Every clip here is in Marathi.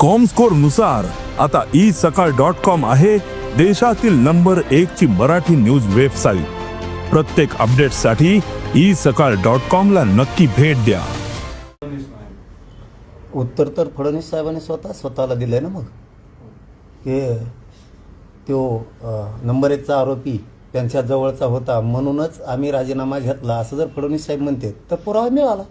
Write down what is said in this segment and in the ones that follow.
कॉमस्कोरनुसार आता ई सकाळ डॉट कॉम आहे देशातील नंबर एक ची मराठी न्यूज वेबसाईट प्रत्येक अपडेटसाठी ई सकाळ डॉट कॉम ला नक्की भेट द्या. उत्तर तर फडणवीस साहेबांनी स्वतः स्वतःला दिलंय ना मग. हे तो नंबर एकचा आरोपी त्यांच्या जवळचा होता म्हणूनच आम्ही राजीनामा घेतला. असं जर फडणवीस साहेब म्हणते तर पुरावा मिळाला.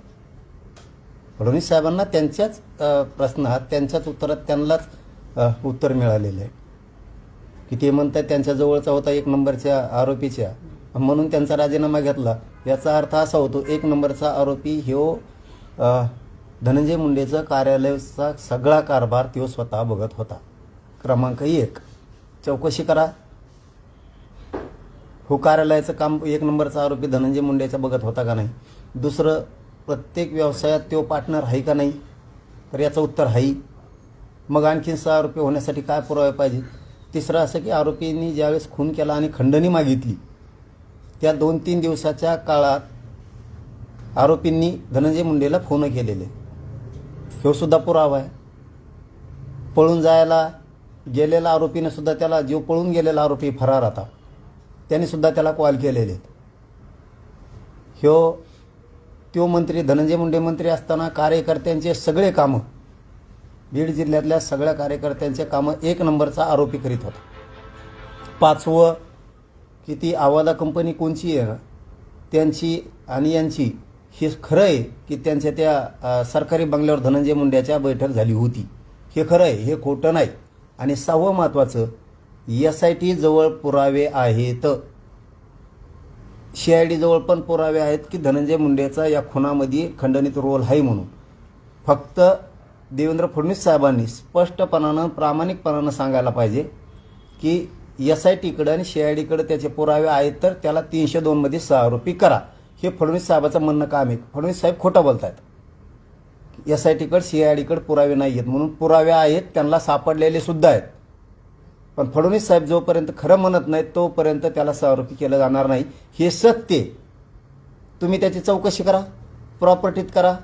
फडणवीस साहेबांना त्यांच्याच प्रश्न प्रश्नात त्यांच्याच उत्तरात त्यांनाच उत्तर मिळालेलं आहे. की ते म्हणतात त्यांच्या जवळचा होता एक नंबरच्या आरोपीच्या. म्हणून त्यांचा राजीनामा घेतला. याचा अर्थ असा होतो एक नंबरचा आरोपी ह्यो धनंजय मुंडेचं कार्यालयाचा सगळा कारभार तो स्वतः बघत होता. क्रमांक एक. चौकशी करा. हो कार्यालयाचं काम एक नंबरचा आरोपी धनंजय मुंडेचा बघत होता का नाही? दुसरं प्रत्येक व्यवसायात तो पार्टनर आहे का नाही? तर याचं उत्तर आहे. मग आणखीन सहा आरोपी होण्यासाठी काय पुरावे पाहिजे तिसरं असं की आरोपींनी ज्यावेळेस खून केला आणि खंडणी मागितली त्या दोन तीन दिवसाच्या काळात आरोपींनी धनंजय मुंडेला फोन केलेले. ह्यो सुद्धा पुरावा आहे. पळून जायला गेलेला आरोपीने सुद्धा त्याला जो पळून गेलेला आरोपी फरार आता त्याने सुद्धा त्याला कॉल केलेले. आहेत. ह्यो त्यो मंत्री धनंजय मुंडे मंत्री असताना कार्यकर्त्यांचे सगळे कामं बीड जिल्ह्यातल्या सगळ्या कार्यकर्त्यांचे कामं एक नंबरचा आरोपी करीत होता. पाचवं किती आवादा कंपनी कोणची आहे? त्यांची आणि यांची हे खरं आहे की त्यांच्या त्या सरकारी बंगल्यावर धनंजय मुंड्याच्या बैठक झाली होती. हे खरं आहे हे खोटं नाही. आणि सहावं महत्त्वाचं एस आय टी जवळ पुरावे आहेत. सी आय पण पुरावे आहेत की धनंजय मुंडेचा या खुनामध्ये खंडनित रोल आहे म्हणून. फक्त देवेंद्र फडणवीस साहेबांनी स्पष्टपणानं प्रामाणिकपणानं सांगायला पाहिजे की एस आय टीकडं आणि सी आय डीकडे त्याचे पुरावे आहेत तर त्याला तीनशे दोनमध्ये सहा आरोपी करा. हे फडणवीस साहेबाचं म्हणणं काम आहे. फडणवीस साहेब खोटं बोलत आहेत एस आय टीकडं सी आय डीकडे पुरावे नाही आहेत म्हणून पुरावे आहेत त्यांना सापडलेले सुद्धा आहेत. पण फडणवीस साहेब जोपर्यंत खरं म्हणत नाहीत तोपर्यंत त्याला सहआरोपी केलं जाणार नाही. हे सत्य तुम्ही त्याची चौकशी करा प्रॉपर्टीत करा.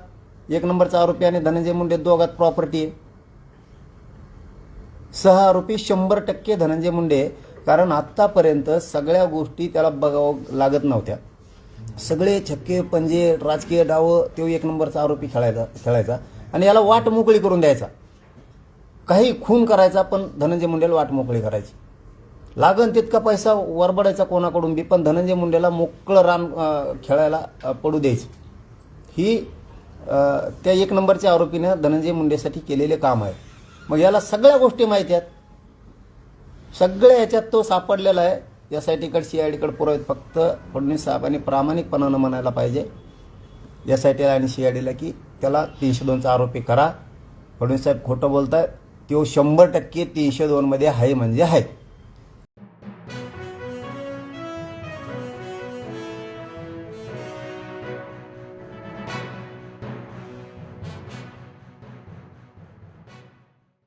एक नंबरचा आरोपी आणि धनंजय मुंडे दोघात प्रॉपर्टी आहे. सह आरोपी शंभर टक्के धनंजय मुंडे कारण आत्तापर्यंत सगळ्या गोष्टी त्याला बघावं लागत नव्हत्या. सगळे छक्के पंजे राजकीय डावं तो एक नंबरचा आरोपी खेळायचा खेळायचा. आणि याला वाट मोकळी करून द्यायचा. काही खून करायचा पण धनंजय मुंडेला वाट मोकळी करायची. लागन तितका पैसा वरबडायचा कोणाकडून बी पण धनंजय मुंडेला मोकळं रान खेळायला पडू द्यायचं. ही त्या एक नंबरच्या आरोपीनं धनंजय मुंडेसाठी केलेले काम आहे. मग याला सगळ्या गोष्टी माहिती आहेत. सगळ्या ह्याच्यात तो सापडलेला आहे. एस आय टीकडे सी आय डीकडे पुरावेत फक्त फडणवीस साहेबांनी प्रामाणिकपणानं म्हणायला पाहिजे. एस आय टीला आणि सी आय डीला की त्याला तीनशे दोनचा आरोपी करा. फडणवीस साहेब खोटं बोलतायत. तो शंभर टक्के तीनशे दोनमध्ये आहे म्हणजे आहे.